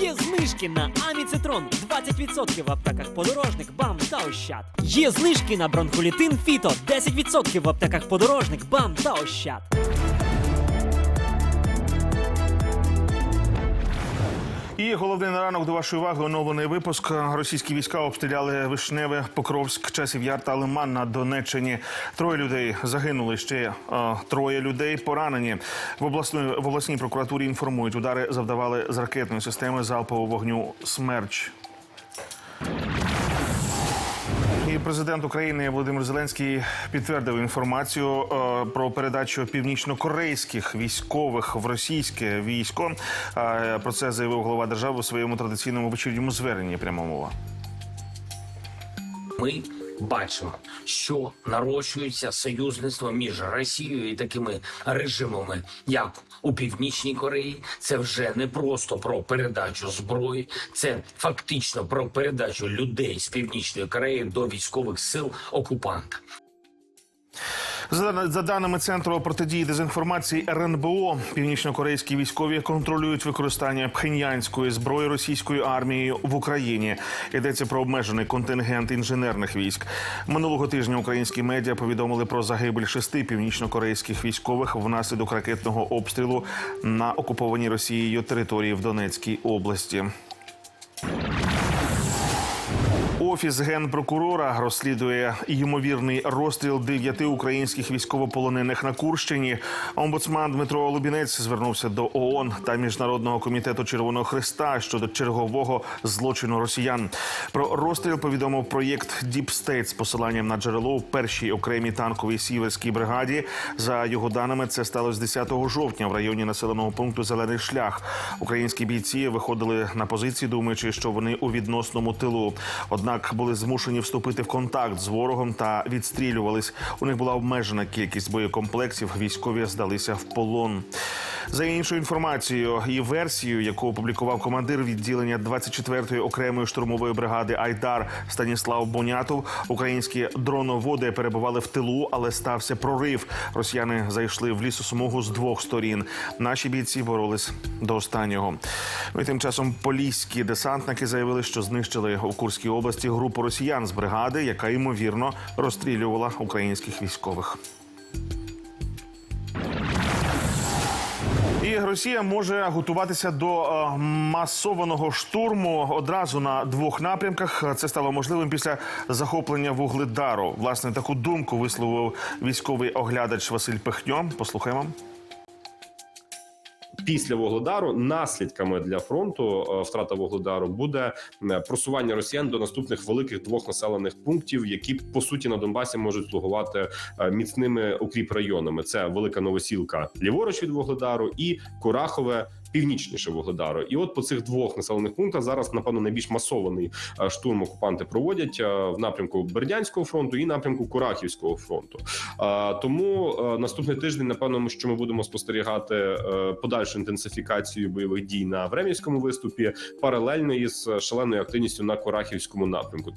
Є знижки на Аміцитрон 20% в аптеках подорожник, бам та ощад. Є знижки на бронхолітин Фіто 10% в аптеках подорожник, бам та ощад. І головний на ранок до вашої уваги оновлений випуск. Російські війська обстріляли Вишневе, Покровськ, Часів Яр та Лиман на Донеччині. Троє людей загинули. Ще е, троє людей поранені. В обласної в обласній прокуратурі інформують, удари завдавали з ракетної системи залпового вогню Смерч. Президент України Володимир Зеленський підтвердив інформацію е, про передачу північнокорейських військових в російське військо. Е, про це заявив голова держави у своєму традиційному вечірньому зверненні. Пряма мова. ми бачимо, що нарощується союзництво між Росією і такими режимами, як у Північній Кореї. Це вже не просто про передачу зброї, це фактично про передачу людей з Північної Кореї до військових сил окупанта. За, даними центру протидії дезінформації РНБО, північнокорейські військові контролюють використання пхеньянської зброї російською армією в Україні. Йдеться про обмежений контингент інженерних військ. Минулого тижня українські медіа повідомили про загибель шести північнокорейських військових внаслідок ракетного обстрілу на окупованій Росією території в Донецькій області. Офіс генпрокурора розслідує ймовірний розстріл дев'яти українських військовополонених на Курщині. Омбудсман Дмитро Лубінець звернувся до ООН та міжнародного комітету Червоного Христа щодо чергового злочину росіян. Про розстріл повідомив проєкт Deep State з посиланням на джерело в першій окремій танковій сіверській бригаді. За його даними, це сталося 10 жовтня в районі населеного пункту Зелений шлях. Українські бійці виходили на позиції, думаючи, що вони у відносному тилу. Однак були змушені вступити в контакт з ворогом та відстрілювались. У них була обмежена кількість боєкомплексів. Військові здалися в полон. За іншою інформацією і версією, яку опублікував командир відділення 24-ї окремої штурмової бригади Айдар Станіслав Бонятов, українські дроноводи перебували в тилу, але стався прорив. Росіяни зайшли в лісосмугу з двох сторін. Наші бійці боролись до останнього. Ну тим часом поліські десантники заявили, що знищили у Курській області групу росіян з бригади, яка ймовірно розстрілювала українських військових. І Росія може готуватися до е, масованого штурму одразу на двох напрямках. Це стало можливим після захоплення вугледару. Власне, таку думку висловив військовий оглядач Василь Пехньо. Послухаємо. Після Вугледару наслідками для фронту е, втрата Вугледару буде е, просування росіян до наступних великих двох населених пунктів, які по суті на Донбасі можуть слугувати е, міцними укріп районами. Це велика новосілка ліворуч від Вугледару і Курахове. Північніше Вугледару, і от по цих двох населених пунктах зараз напевно найбільш масований е, штурм окупанти проводять е, в напрямку Бердянського фронту і напрямку Курахівського фронту. Е, Тому наступний тиждень, напевно, що ми будемо спостерігати подальшу інтенсифікацію бойових дій на Времівському виступі, паралельно із шаленою активністю на Курахівському напрямку.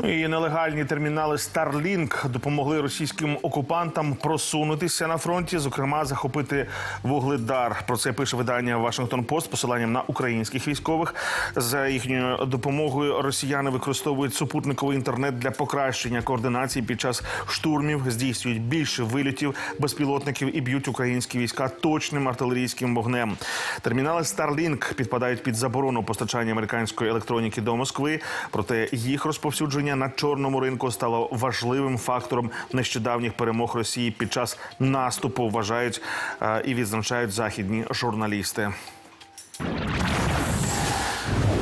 Ну і нелегальні термінали Starlink допомогли російським окупантам просунутися на фронті, зокрема захопити вугледар. Про це пише видання Вашингтон Пост посиланням на українських військових. За їхньою допомогою росіяни використовують супутниковий інтернет для покращення координації під час штурмів, здійснюють більше вильотів безпілотників і б'ють українські війська точним артилерійським вогнем. Термінали Starlink підпадають під заборону постачання американської електроніки до Москви. Проте їх розповсюдження на чорному ринку стало важливим фактором нещодавніх перемог Росії під час наступу. Вважають е, і відзначають західні журналісти.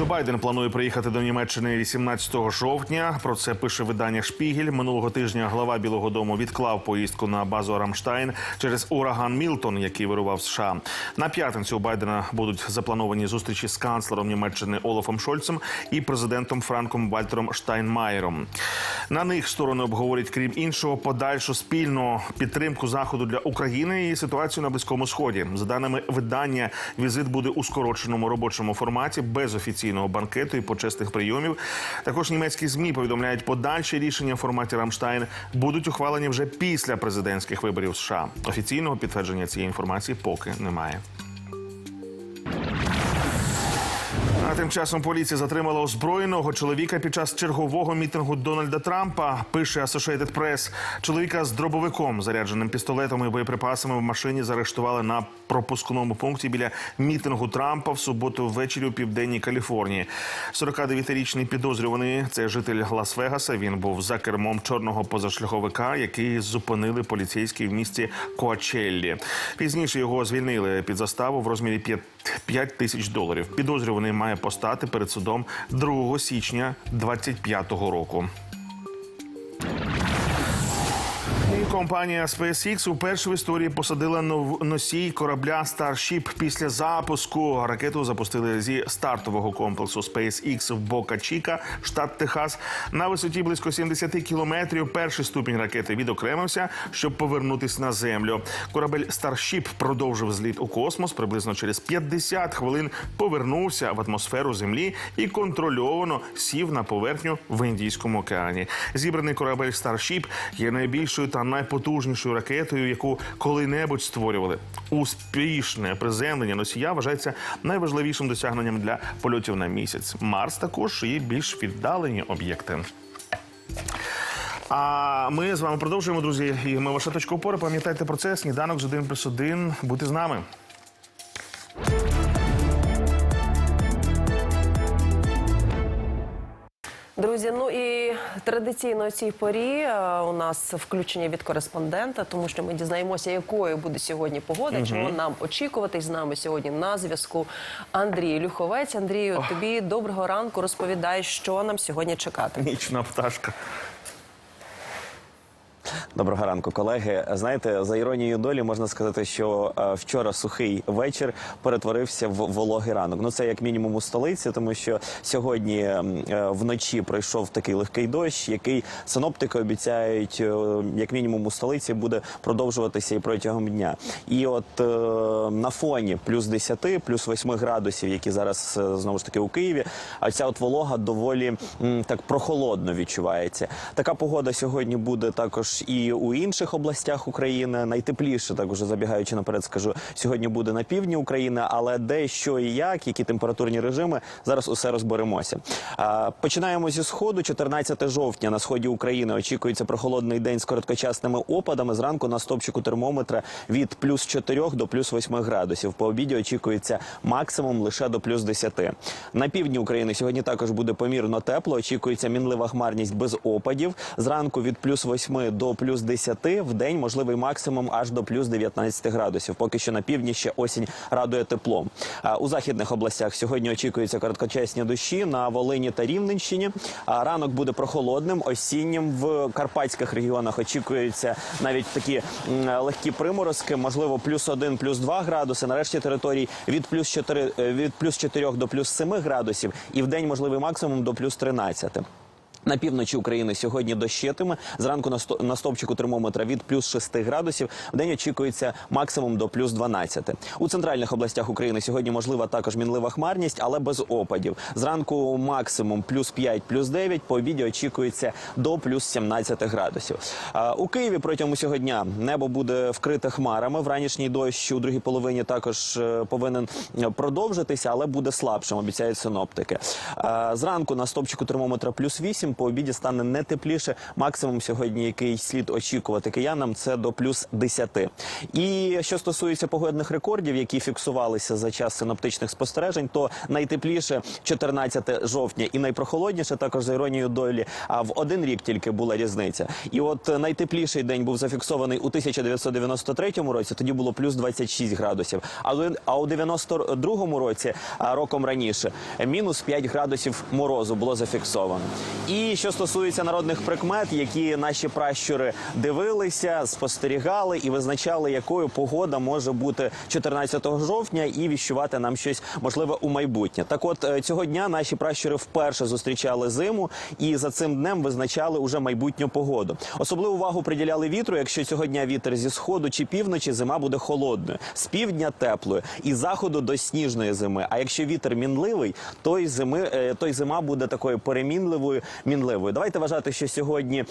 Джо Байден планує приїхати до Німеччини 18 жовтня. Про це пише видання Шпігель. Минулого тижня глава Білого Дому відклав поїздку на базу Рамштайн через ураган Мілтон, який вирував США. На п'ятницю у Байдена будуть заплановані зустрічі з канцлером Німеччини Олафом Шольцем і президентом Франком Вальтером Штайнмаєром. На них сторони обговорять, крім іншого, подальшу спільну підтримку заходу для України і ситуацію на близькому сході. За даними видання, візит буде у скороченому робочому форматі без офіційного банкету і почесних прийомів. Також німецькі змі повідомляють, подальші рішення в форматі Рамштайн будуть ухвалені вже після президентських виборів США. Офіційного підтвердження цієї інформації поки немає. А тим часом поліція затримала озброєного чоловіка під час чергового мітингу Дональда Трампа. Пише Associated Press. Чоловіка з дробовиком, зарядженим пістолетом і боєприпасами в машині заарештували на пропускному пункті біля мітингу Трампа в суботу ввечері у південній Каліфорнії. 49-річний підозрюваний це житель Лас-Вегаса. Він був за кермом чорного позашляховика, який зупинили поліцейські в місті Коачеллі. Пізніше його звільнили під заставу в розмірі 5 5 тисяч доларів. Підозрюваний має постати перед судом 2 січня 2025 року. Компанія SpaceX уперше в історії посадила носій корабля Starship після запуску. Ракету запустили зі стартового комплексу SpaceX в Бока Чіка, штат Техас. На висоті близько 70 кілометрів. Перший ступінь ракети відокремився, щоб повернутися на землю. Корабель Starship продовжив зліт у космос. Приблизно через 50 хвилин повернувся в атмосферу Землі і контрольовано сів на поверхню в Індійському океані. Зібраний корабель Starship є найбільшою та найпотужнішою ракетою, яку коли-небудь створювали. Успішне приземлення носія вважається найважливішим досягненням для польотів на місяць. Марс також і більш віддалені об'єкти. А ми з вами продовжуємо, друзі. І ми ваша точка опори. Пам'ятайте про це. Сніданок з 1 плюс 1. Будьте з нами. Друзі, ну і традиційно у цій порі е, у нас включення від кореспондента, тому що ми дізнаємося, якою буде сьогодні погода, чого нам очікувати. З нами сьогодні на зв'язку Андрій Люховець. Андрію, тобі доброго ранку. Розповідай, що нам сьогодні чекати. Нічна пташка. Доброго ранку, колеги. Знаєте, за іронією долі можна сказати, що е, вчора сухий вечір перетворився в вологий ранок. Ну це як мінімум у столиці, тому що сьогодні е, вночі пройшов такий легкий дощ, який синоптики обіцяють, е, як мінімум у столиці, буде продовжуватися і протягом дня. І от на фоні плюс 10, плюс 8 градусів, які зараз знову ж таки у Києві, а ця от волога доволі так прохолодно відчувається. Така погода сьогодні буде також і у інших областях України. Найтепліше, так уже забігаючи наперед, скажу, сьогодні буде на півдні України, але де що і як, які температурні режими, зараз усе розберемося. Починаємо зі сходу. 14 жовтня на сході України очікується прохолодний день з короткочасними опадами. Зранку на стопчику термометра від плюс 4 до плюс 8 градусів. По обіді очікується максимум лише до плюс 10. На півдні України сьогодні також буде помірно тепло. Очікується мінлива хмарність без опадів. Зранку від плюс 8 до плюс 10, в день можливий максимум аж до плюс 19 градусів. Поки що на півдні ще осінь радує теплом. У західних областях сьогодні очікуються короткочасні дощі на Волині та Рівненщині. Ранок буде прохолодним, осіннім в карпатських регіонах очікуються навіть такі легкі приморозки, можливо, плюс 1, плюс 2 градуси. Нарешті територій від плюс 4, е, від плюс 4 до плюс 7 градусів, і в день можливий максимум до плюс 13. На півночі України сьогодні дощитиме. Зранку на, сто, на стовпчику термометра від плюс 6 градусів. В день очікується максимум до плюс 12. У центральних областях України сьогодні можлива також мінлива хмарність, але без опадів. Зранку максимум плюс 5, плюс 9, по обіді очікується до плюс 17 градусів. У Києві протягом усього дня небо буде вкрите хмарами. Вранішній дощ у другій половині також е, повинен е, продовжитися, але буде слабшим, обіцяють синоптики. Зранку на стопчику термометра плюс 8, по обіді стане не тепліше. Максимум сьогодні, який слід очікувати киянам, це до плюс 10. І що стосується погодних рекордів, які фіксувалися за час синоптичних спостережень, то найтепліше 14 жовтня і найпрохолодніше, також за іронією долі. А в один рік тільки була різниця. І от найтепліший день був зафіксований у 1993 році. Тоді було плюс 26 градусів. А у 92 році, роком раніше, мінус 5 градусів морозу було зафіксовано. І що стосується народних прикмет, які наші пращури дивилися, спостерігали і визначали, якою погода може бути 14 жовтня, і віщувати нам щось можливе у майбутнє. Так, от е, цього дня наші пращури вперше зустрічали зиму і за цим днем визначали уже майбутню погоду. Особливу увагу приділяли вітру. Якщо цього дня вітер зі сходу чи півночі, зима буде холодною, з півдня теплою і заходу до сніжної зими. А якщо вітер мінливий, то й зими, е, то й зима буде такою перемінливою мінливою. Давайте вважати, що сьогодні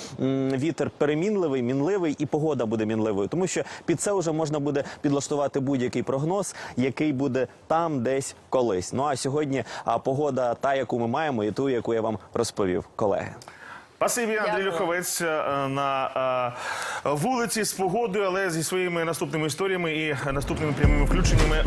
вітер перемінливий, мінливий, і погода буде мінливою, тому що під це вже можна буде підлаштувати будь-який прогноз, який буде там, десь колись. Ну а сьогодні погода та, яку ми маємо, і ту, яку я вам розповів, колеги. Спасибі, Андрій Люховець е, на е, вулиці з погодою, але зі своїми наступними історіями і наступними прямими включеннями.